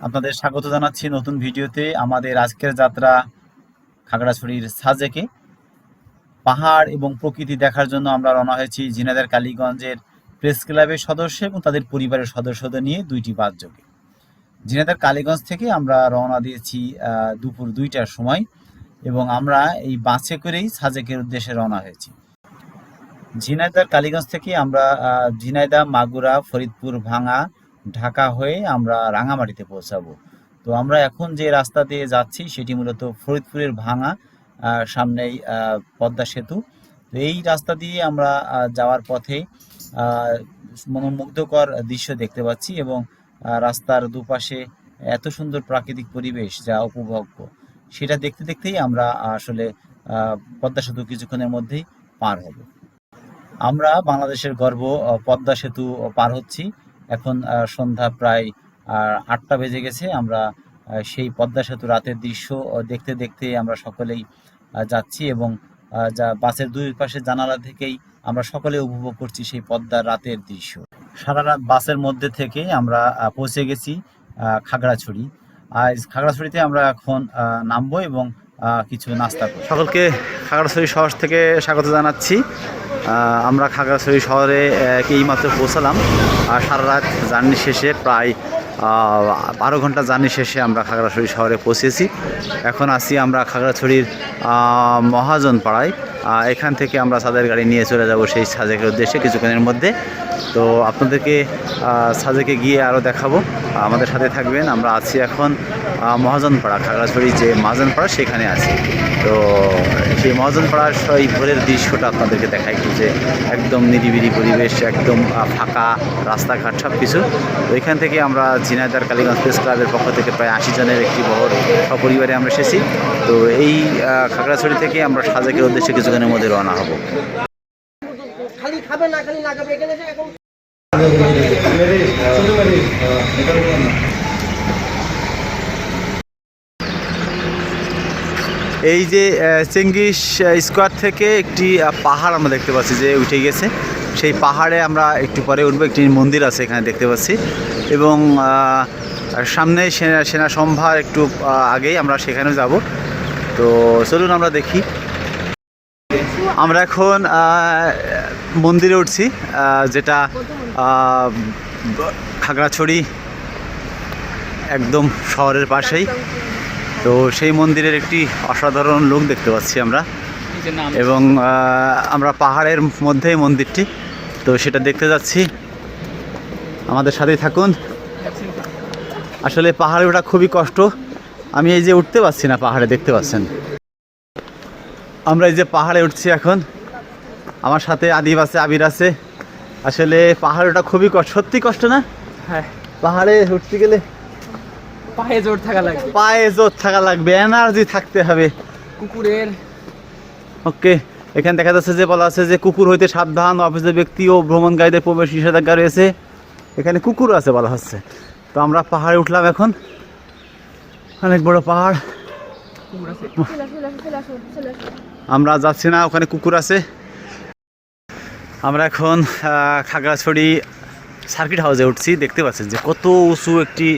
আপনাদের স্বাগত জানাচ্ছি নতুন ভিডিওতে আমাদের আজকের যাত্রা খাগড়াছড়ির সাজেকে। পাহাড় এবং প্রকৃতি দেখার জন্য আমরা রওনা হয়েছি ঝিনাইদার কালীগঞ্জের প্রেস ক্লাবের সদস্য এবং তাদের পরিবারের সদস্যদের নিয়ে দুইটি বাস ঝিনাইদার কালীগঞ্জ থেকে আমরা রওনা দিয়েছি দুপুর দুইটার সময় এবং আমরা এই বাসে করেই সাজেকের উদ্দেশ্যে রওনা হয়েছি। ঝিনাইদার কালীগঞ্জ থেকে আমরা আহ, ঝিনাইদহ মাগুরা ফরিদপুর ভাঙা ঢাকা হয়ে আমরা রাঙামাটিতে পৌঁছাবো। তো আমরা এখন যে রাস্তা দিয়ে যাচ্ছি, সেটি মূলত ফরিদপুরের ভাঙা সামনেই পদ্মা সেতু। এই রাস্তা দিয়ে আমরা যাওয়ার পথে মনোমুগ্ধকর দৃশ্য দেখতে পাচ্ছি এবং রাস্তার দুপাশে এত সুন্দর প্রাকৃতিক পরিবেশ যা উপভোগ্য। সেটা দেখতে দেখতেই আমরা আসলে পদ্মা সেতু কিছুক্ষণের মধ্যেই পার হব। আমরা বাংলাদেশের গর্ব পদ্মা সেতু পার হচ্ছি। এখন সন্ধ্যা প্রায় আটটা বেজে গেছে। আমরা সেই পদ্মা সেতু রাতের দৃশ্য দেখতে দেখতে আমরা সকলেই যাচ্ছি এবং যা বাসের দুই পাশে জানালা থেকেই আমরা সকলে উপভোগ করছি সেই পদ্মার রাতের দৃশ্য। সারা রাত বাসের মধ্যে থেকে আমরা পৌঁছে গেছি খাগড়াছড়ি। আর খাগড়াছড়িতে আমরা এখন নামবো এবং কিছু নাস্তা করব। সকলকে খাগড়াছড়ি শহর থেকে স্বাগত জানাচ্ছি। আমরা খাগড়াছড়ি শহরে এইমাত্র পৌঁছালাম। আর সারা রাত জার্নি শেষে প্রায় বারো ঘণ্টা জার্নি শেষে আমরা খাগড়াছড়ি শহরে পৌঁছেছি। এখন আসি আমরা খাগড়াছড়ির মহাজন পাড়ায় এখান থেকে আমরা সাদের গাড়ি নিয়ে চলে যাব সেই সাজেকের উদ্দেশ্যে কিছুক্ষণের মধ্যে। তো আপনাদেরকে সাজেকে গিয়ে আরও দেখাবো। আমাদের সাথে থাকবেন, আমরা আছি এখন মহাজনপাড়া, খাগড়াছড়ি যে মহাজনপাড়া, সেখানে আছি। তো সেই মহাজনপাড়ার সেই ভোরের দৃশ্যটা আপনাদেরকে দেখাই যে একদম নিরিবিলি পরিবেশ, একদম ফাঁকা রাস্তাঘাট সব কিছু তো এখান থেকে আমরা ঝিনাইদার কালীগঞ্জ প্রেস ক্লাবের পক্ষ থেকে প্রায় আশি জনের একটি বহর সপরিবারে আমরা এসেছি। তো এই খাগড়াছড়ি থেকে আমরা সাজেকের উদ্দেশ্যে কিছুক্ষণের মধ্যে রওনা হব। খালি খাবে না খালি না খাবে এখানে এখন এই যে চেঙ্গিস স্কোয়ার থেকে একটি পাহাড় আমরা দেখতে পাচ্ছি যে উঠে গেছে। সেই পাহাড়ে আমরা একটু পরে উঠবো একটি মন্দির আছে এখানে দেখতে পাচ্ছি। এবং সামনে সেনা সেনা সম্ভার একটু আগেই আমরা সেখানেও যাব। তো চলুন আমরা দেখি। আমরা এখন মন্দিরে উঠছি যেটা খাগড়াছড়ি একদম শহরের পাশেই। তো সেই মন্দিরের একটি অসাধারণ লোক দেখতে পাচ্ছি আমরা। এবং আমরা পাহাড়ের মধ্যেই মন্দিরটি। তো সেটা দেখতে যাচ্ছি। আমাদের সাথেই থাকুন। আসলে পাহাড়ে ওঠা খুবই কষ্ট। আমি এই যে উঠতে পারছি না পাহাড়ে, দেখতে পাচ্ছেন? আমরা এই যে পাহাড়ে উঠছি এখন। আমার সাথে আদিব আছে আবির আছে। আসলে পাহাড়ে ওঠা খুবই কষ্ট সত্যি কষ্ট না? হ্যাঁ। পাহাড়ে উঠতে গেলে পায়ে জোর থাকা লাগবে। পায়ে জোর থাকা লাগবে এনার্জি থাকতে হবে। কুকুরের। ওকে এখানে দেখা যাচ্ছে যে বলা আছে যে কুকুর হইতে সাবধান অফিসের ব্যক্তি ও ভ্রমণকারীদের প্রবেশ নিষেধাজ্ঞা রয়েছে। এখানে কুকুর আছে বলা হচ্ছে। তো আমরা পাহাড়ে উঠলাম এখন। অনেক বড় পাহাড়। আমরা যাচ্ছি না, ওখানে কুকুর আছে। আমরা এখন খাগড়াছড়ি সার্কিট হাউসে উঠছি, দেখতে পাচ্ছেন যে কত উঁচু একটি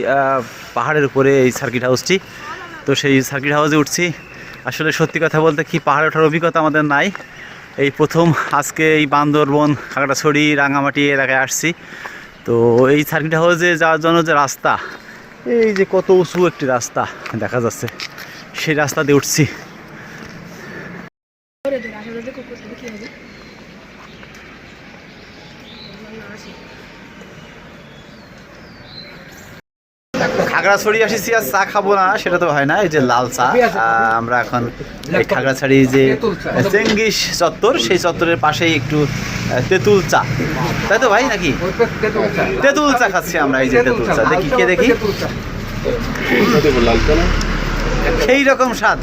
পাহাড়ের উপরে এই সার্কিট হাউসটি তো সেই সার্কিট হাউসে উঠছি। আসলে সত্যি কথা বলতে কি, পাহাড়ে ওঠার অভিজ্ঞতা আমাদের নাই। এই প্রথম আজকে এই বান্দরবন, খাগড়াছড়ি রাঙামাটি এলাকায় আসছি। তো এই সার্কিট হাউসে যাওয়ার জন্য যে রাস্তা, এই যে কত উঁচু একটি রাস্তা দেখা যাচ্ছে, সেই রাস্তা দিয়ে উঠছি ধরে ধরে, আসলে যে কুকুর থাকে কি হবে? খাগড়াছড়ি আসিছি আর চা খাব না সেটা তো হয় না এই যে লাল চা আমরা এখন এই খাগড়াছড়ি যে চেঙ্গিস চত্বর সেই চত্বরের পাশেই একটু তেঁতুল চা। তাই তো ভাই নাকি? তেঁতুল চা। খাচ্ছি আমরা এই যে তেঁতুল চা। দেখি কে দেখি? সেই রকম স্বাদ।